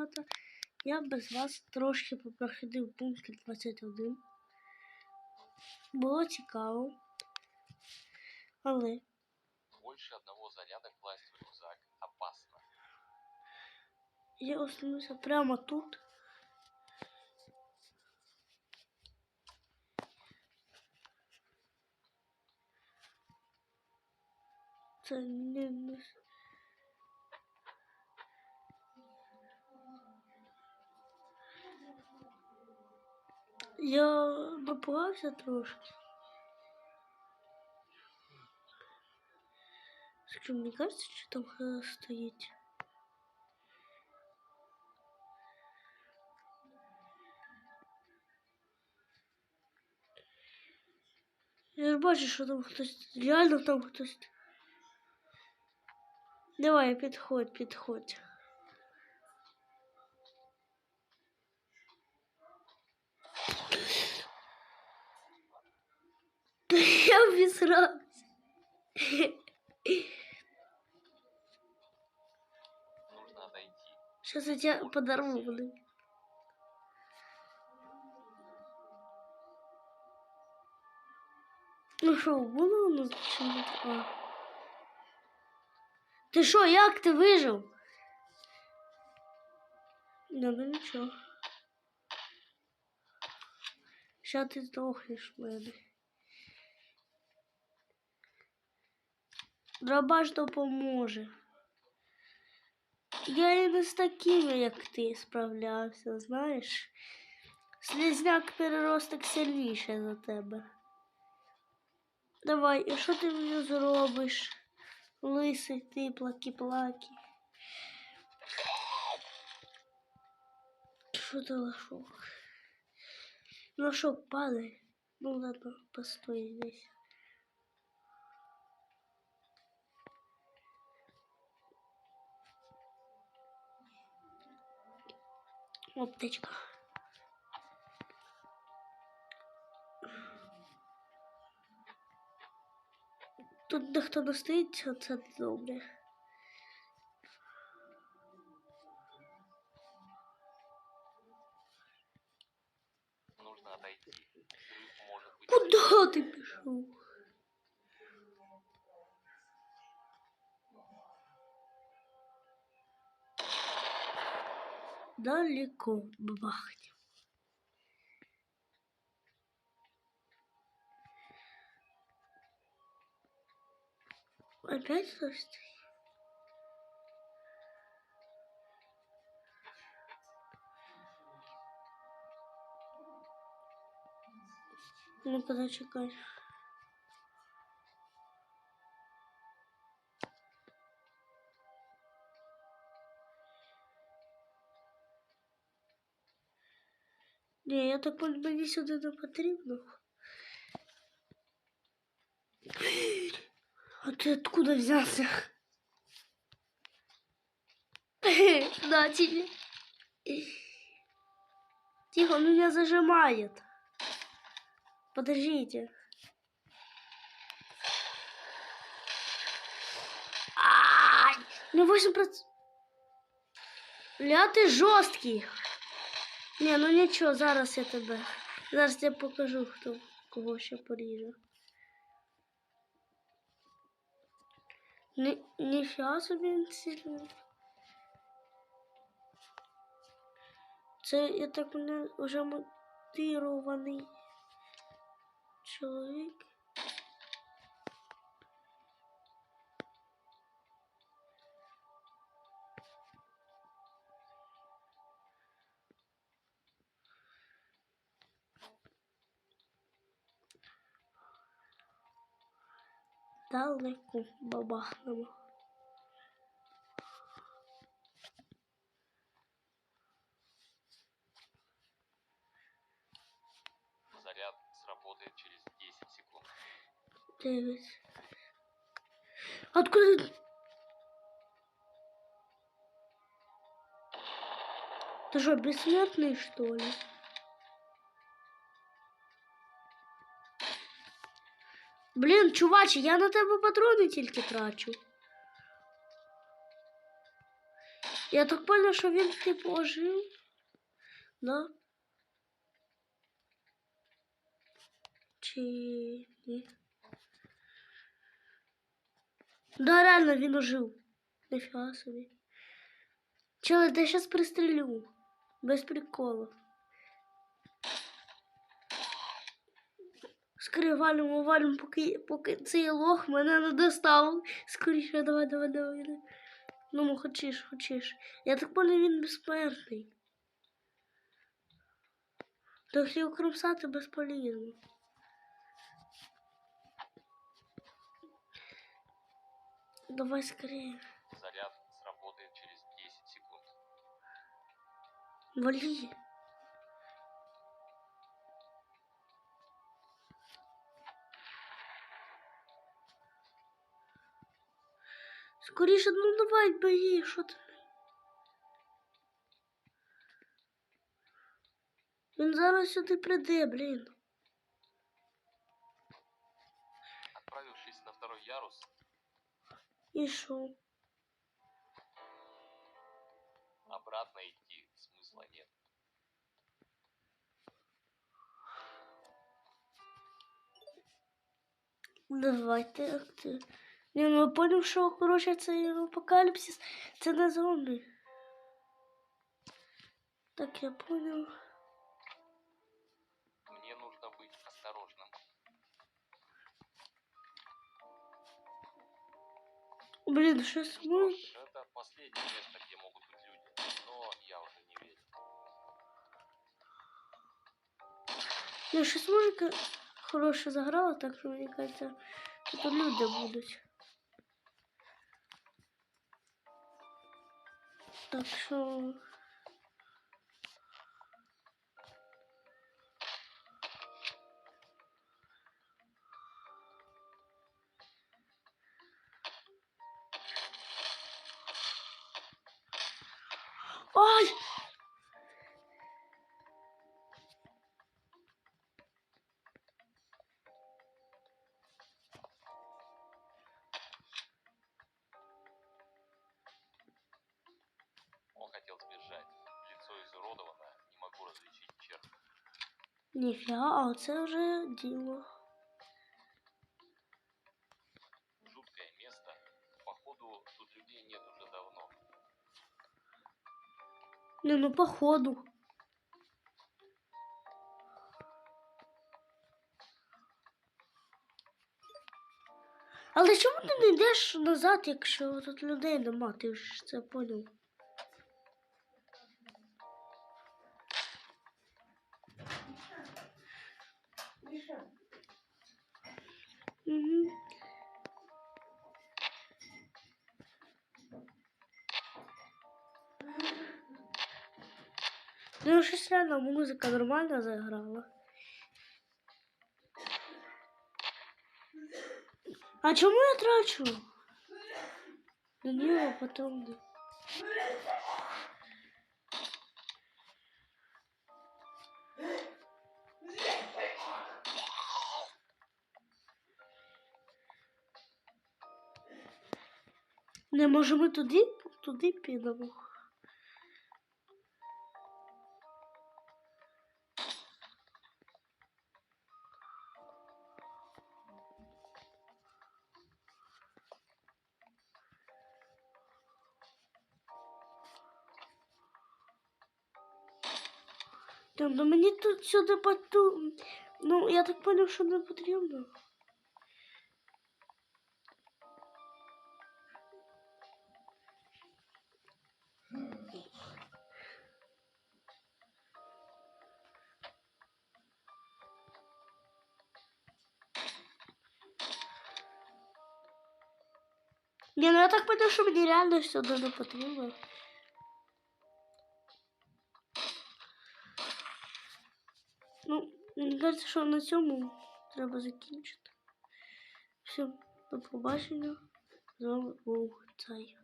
дівчата. Я без вас трошки попроходив пункт 21. Було цікаво. Але Больше одного заряда класть в рюкзак опасно. я остановився прямо тут. Це не, Я напугався трошки. Скажу, мені кажется, що там хтось стоїть. Я ж бачу, що там хтось. Реально там хтось. Давай, підходь, підходь. Я обісрався. Сейчас я тебе подорву, блин. Ну що, було у нас чому? А. Ти що, як ти вижив? Да, ну нічого. Ща ти здохнеш в мене. Дробаш допоможе. Я і не з такими, як ти, справлявся, знаєш. Слізняк переросток сильніше за тебе. Давай, і що ти мені зробиш? Лисий ти, плакі-плакі. Що ти лошок? Лошок падай. Ну ладно, постой здесь. Оптичка. Тут ніхто не стоїть, це добре. Нужно отойти. Взрыв может быть Куда ти пішов? далеко бахать. Опять слышите? Ну, подожди, конечно. Так мені сюди не потрібно. А ти откуда взявся? На тебе. Тихо, он меня зажимает. Подождите. Ай! Ну 8%. Ля ти жорсткий. Ні, ну нічого, зараз я тебе. Зараз я покажу, хто кого ще поріже. Ні, ніфіга собі сильний. Це я так мене вже мотивований чоловік. Далеко бабахнемо. заряд сработает через 10 секунд. Девять. Откуда? Ты что, бессмертный, что ли? Блін, чуваче, я на тебе патрони тільки трачу. Я так понял, що він типу ожив. Да? Чи ні? Да, реально він ожив. Нифіга собі. Чел, я сейчас пристрелю. Без приколу. Скорее валимо, валимо, поки, поки цей лох мене не достав. Скоріше, давай, давай, давай. Ну, ну, хочеш, хочеш. Я так понял, він безсмертний. То якщо його кромсати безполезно. Давай скорее. Заряд сработает через 10 секунд. Вали. Скоріше, ну давай, беги, що ти? Він зараз сюди прийде, блін. Отправившись на второй ярус, І що? обратно идти смысла нет. Давайте актив. Ні, ну я поняв, що коротше цей апокаліпсис це не зомбі. Так, я понял. Мне нужно быть осторожным. Блін, щось Что ми. ж, это последнее место, где могут быть люди, но я уже не верю. Ні, щось музика хороша заграла, так що мені кажеться, що тут люди будуть. 的书 Ніфіга, а це вже діло. Жуткое место. Походу, тут людей нет уже давно. Не, ну походу. Але чому ти не йдеш назад, якщо тут людей нема? Ти ж це поняв. Ну, щось реально музика нормально заграла. А чому я трачу? На нього потім. Не може ми туди, туди підемо. Та, ну мені тут сюди поту. Ну, я так поняв, що не потрібно. Ні, ну я так поняв, що мені реально сюди не потрібно. Мені кажеться, що на цьому треба закінчити. Все, до побачення. З вами був цей.